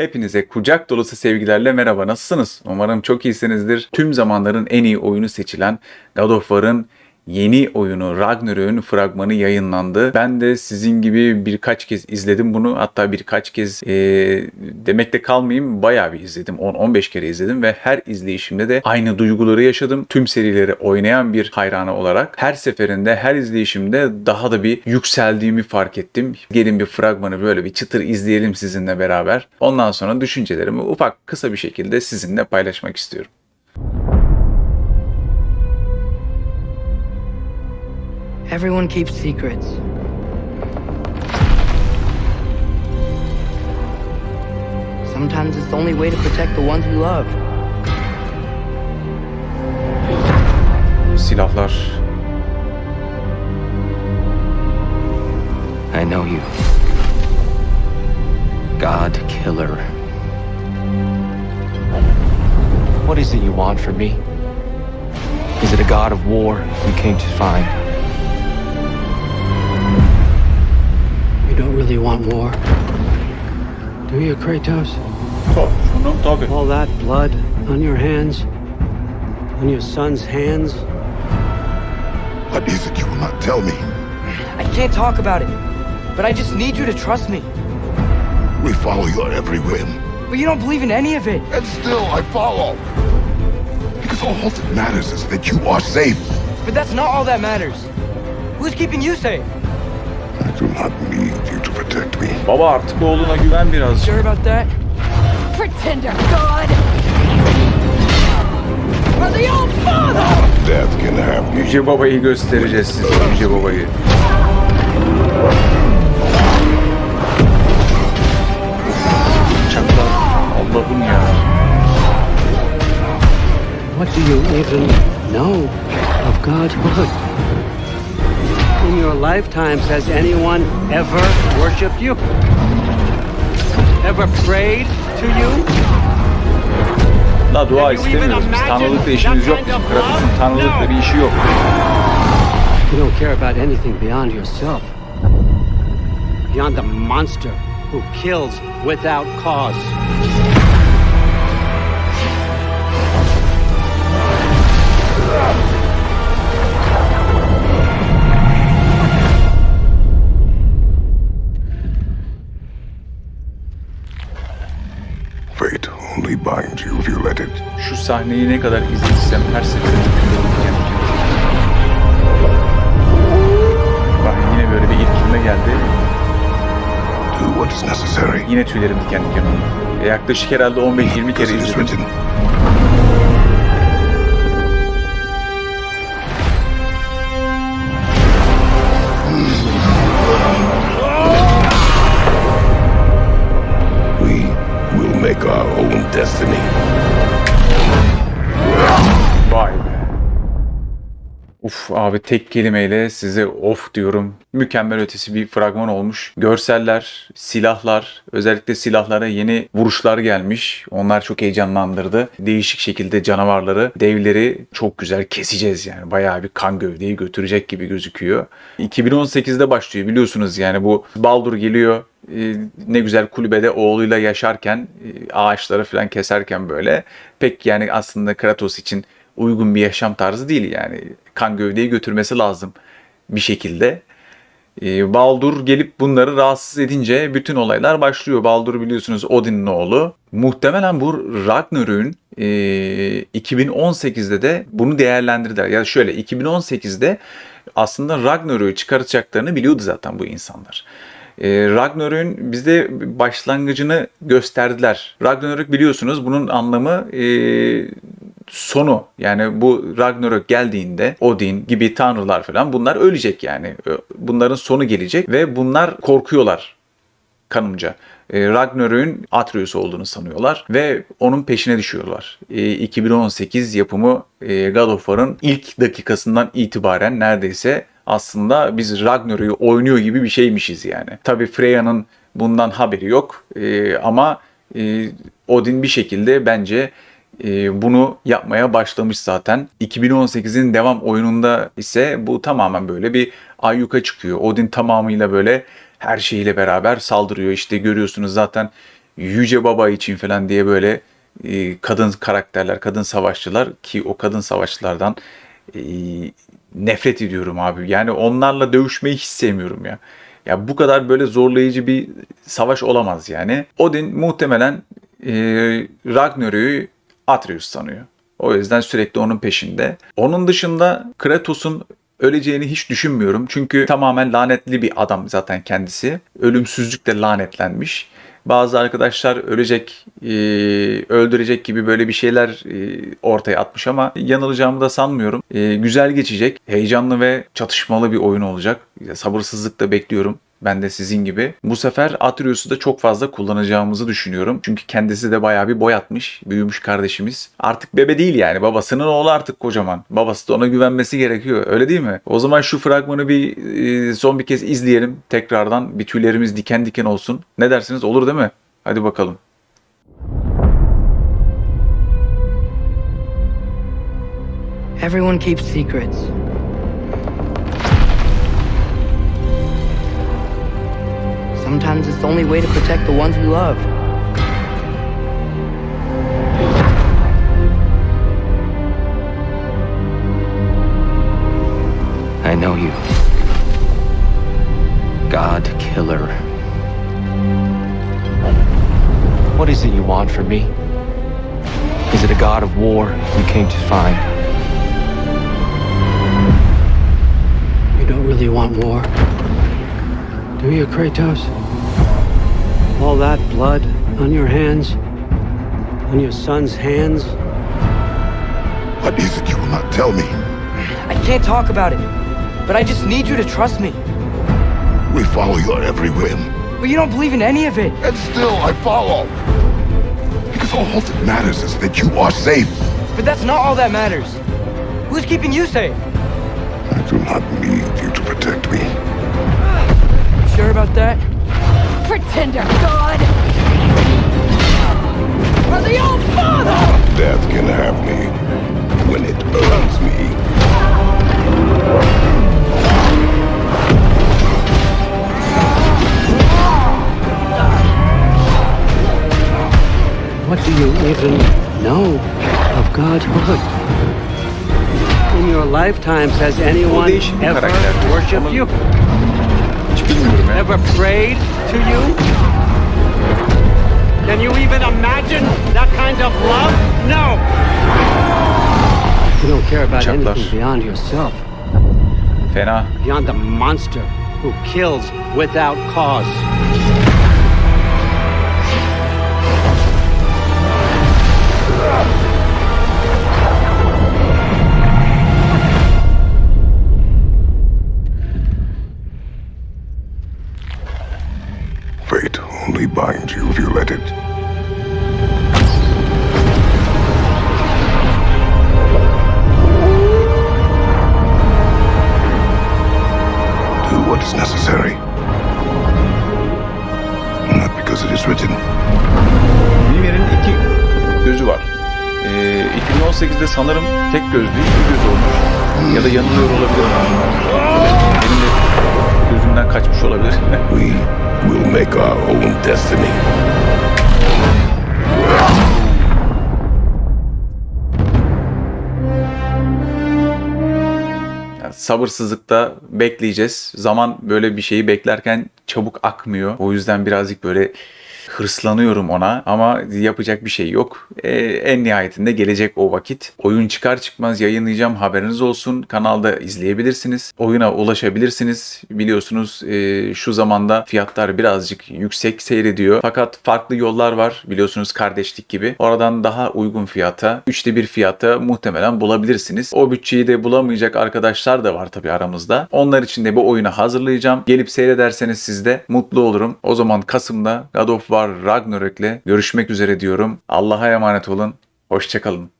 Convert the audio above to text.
Hepinize kucak dolusu sevgilerle merhaba. Nasılsınız? Umarım çok iyisinizdir. Tüm zamanların en iyi oyunu seçilen God of War'ın yeni oyunu Ragnarök'ün fragmanı yayınlandı. Ben de sizin gibi birkaç kez izledim bunu. Hatta birkaç kez e, demekte kalmayayım bayağı bir izledim. 10-15 kere izledim ve her izleyişimde de aynı duyguları yaşadım. Tüm serileri oynayan bir hayranı olarak her seferinde her izleyişimde daha da bir yükseldiğimi fark ettim. Gelin bir fragmanı böyle bir çıtır izleyelim sizinle beraber. Ondan sonra düşüncelerimi ufak kısa bir şekilde sizinle paylaşmak istiyorum. Everyone keeps secrets. Sometimes it's the only way to protect the ones we love. Silahlar, I know you. God killer. What is it you want from me? Is it a god of war you came to find? Don't really want war. Do you, Kratos? şunu tabii. All that blood on your hands? On your son's hands? What is it you will not tell me? I can't talk about it, but I just need you to trust me. We follow your every whim, But you don't believe in any of it. and still I follow. Because all that matters is that you are safe. But that's not all that matters. Who's keeping you safe? I do not need you to protect me. Baba artık oğluna güven birazcık. Sure about that? Pretender God! For the old father! Death can have you. Yüce Baba'yı göstereceğiz size Yüce Baba'yı. Çaklar. Allah'ım ya. What do you even know of Godhood? In your lifetimes, has anyone ever worshipped you? Ever prayed to you? La dua istemiyoruz. Biz tanrılıkla işimiz yok. bizim. Kratos'un tanrılıkla bir işi yok. You don't care about anything beyond yourself. Beyond the monster who kills without cause. Sahneyi ne kadar izlediysem her seferinde gülüyorum. Bak yine böyle bir irkilme geldi. Do what is necessary. Yine tüylerim diken diken oldu. E, Yaklaşık herhalde 15-20 kere izledim. Uf abi tek kelimeyle size of diyorum. Mükemmel ötesi bir fragman olmuş. Görseller, silahlar, özellikle silahlara yeni vuruşlar gelmiş. Onlar çok heyecanlandırdı. Değişik şekilde canavarları, devleri çok güzel keseceğiz yani. Bayağı bir kan gövdeyi götürecek gibi gözüküyor. 2018'de başlıyor biliyorsunuz yani bu Baldur geliyor e, ne güzel kulübede oğluyla yaşarken e, ağaçları falan keserken böyle pek yani aslında Kratos için uygun bir yaşam tarzı değil yani. Kan gövdeyi götürmesi lazım bir şekilde. E, Baldur gelip bunları rahatsız edince bütün olaylar başlıyor. Baldur biliyorsunuz Odin'in oğlu. Muhtemelen bu Ragnarök'ün e, 2018'de de bunu değerlendirdiler. Ya şöyle 2018'de aslında Ragnarök'ü çıkartacaklarını biliyordu zaten bu insanlar. E, Ragnarök'ün bize başlangıcını gösterdiler. Ragnarök biliyorsunuz bunun anlamı e, sonu. Yani bu Ragnarök geldiğinde Odin gibi tanrılar falan bunlar ölecek yani. Bunların sonu gelecek ve bunlar korkuyorlar kanımca. E, Ragnarök'ün Atreus olduğunu sanıyorlar ve onun peşine düşüyorlar. E, 2018 yapımı e, God of War'ın ilk dakikasından itibaren neredeyse aslında biz Ragnarök'ü oynuyor gibi bir şeymişiz yani. Tabii Freya'nın bundan haberi yok E, ama e, Odin bir şekilde bence e, bunu yapmaya başlamış zaten. 2018'in devam oyununda ise bu tamamen böyle bir ayyuka çıkıyor. Odin tamamıyla böyle her şeyiyle beraber saldırıyor. İşte görüyorsunuz zaten Yüce Baba için falan diye böyle e, kadın karakterler, kadın savaşçılar ki o kadın savaşçılardan e, nefret ediyorum abi. Yani onlarla dövüşmeyi hiç sevmiyorum ya. Ya bu kadar böyle zorlayıcı bir savaş olamaz yani. Odin muhtemelen e, Ragnarok'u Atreus sanıyor. O yüzden sürekli onun peşinde. Onun dışında Kratos'un öleceğini hiç düşünmüyorum. Çünkü tamamen lanetli bir adam zaten kendisi. Ölümsüzlükle lanetlenmiş. Bazı arkadaşlar ölecek, e, öldürecek gibi böyle bir şeyler e, ortaya atmış ama yanılacağımı da sanmıyorum. E, güzel geçecek, heyecanlı ve çatışmalı bir oyun olacak. Sabırsızlıkla bekliyorum. Ben de sizin gibi. Bu sefer Atreus'u da çok fazla kullanacağımızı düşünüyorum. Çünkü kendisi de bayağı bir boy atmış. Büyümüş kardeşimiz. Artık bebe değil yani. Babasının oğlu artık kocaman. Babası da ona güvenmesi gerekiyor. Öyle değil mi? O zaman şu fragmanı bir e, son bir kez izleyelim. Tekrardan bir tüylerimiz diken diken olsun. Ne dersiniz? Olur değil mi? Hadi bakalım. Everyone keeps secrets. Sometimes it's the only way to protect the ones we love. I know you. God killer. What is it you want from me? Is it a god of war you came to find? You don't really want war. Do you, Kratos? All that blood on your hands? On your son's hands? What is it you will not tell me? I can't talk about it, but I just need you to trust me. We follow your every whim, But you don't believe in any of it. and still I follow. Because all that matters is that you are safe. But that's not all that matters. Who's keeping you safe? I do not need you to protect me. Sure about that? Pretender God! For the old father! Death can have me when it earns me. What do you even know of Godhood? In your lifetimes, has anyone ever worshipped you? Hiç bilmiyorum. Ever prayed to you? Can you even imagine that kind of love? No! You don't care about Bıçaklar. anything beyond yourself, Fena. beyond the monster who kills without cause. What is necessary. Not because it is written. Mimir'in iki gözü var. Ee, 2018'de sanırım tek gözlü iki göz olmuş. Ya da yanılıyor olabilirim. Benim de gözümden kaçmış olabilir. We will make our own destiny. Sabırsızlıkta bekleyeceğiz. Zaman böyle bir şeyi beklerken çabuk akmıyor. O yüzden birazcık böyle hırslanıyorum ona ama yapacak bir şey yok. Ee, en nihayetinde gelecek o vakit. Oyun çıkar çıkmaz yayınlayacağım haberiniz olsun. Kanalda izleyebilirsiniz. Oyuna ulaşabilirsiniz. Biliyorsunuz e, şu zamanda fiyatlar birazcık yüksek seyrediyor. Fakat farklı yollar var. Biliyorsunuz kardeşlik gibi. Oradan daha uygun fiyata, üçte bir fiyata muhtemelen bulabilirsiniz. O bütçeyi de bulamayacak arkadaşlar da var tabii aramızda. Onlar için de bu oyunu hazırlayacağım. Gelip seyrederseniz siz de mutlu olurum. O zaman Kasım'da God of War Ragnarök'le görüşmek üzere diyorum. Allah'a emanet olun. Hoşçakalın.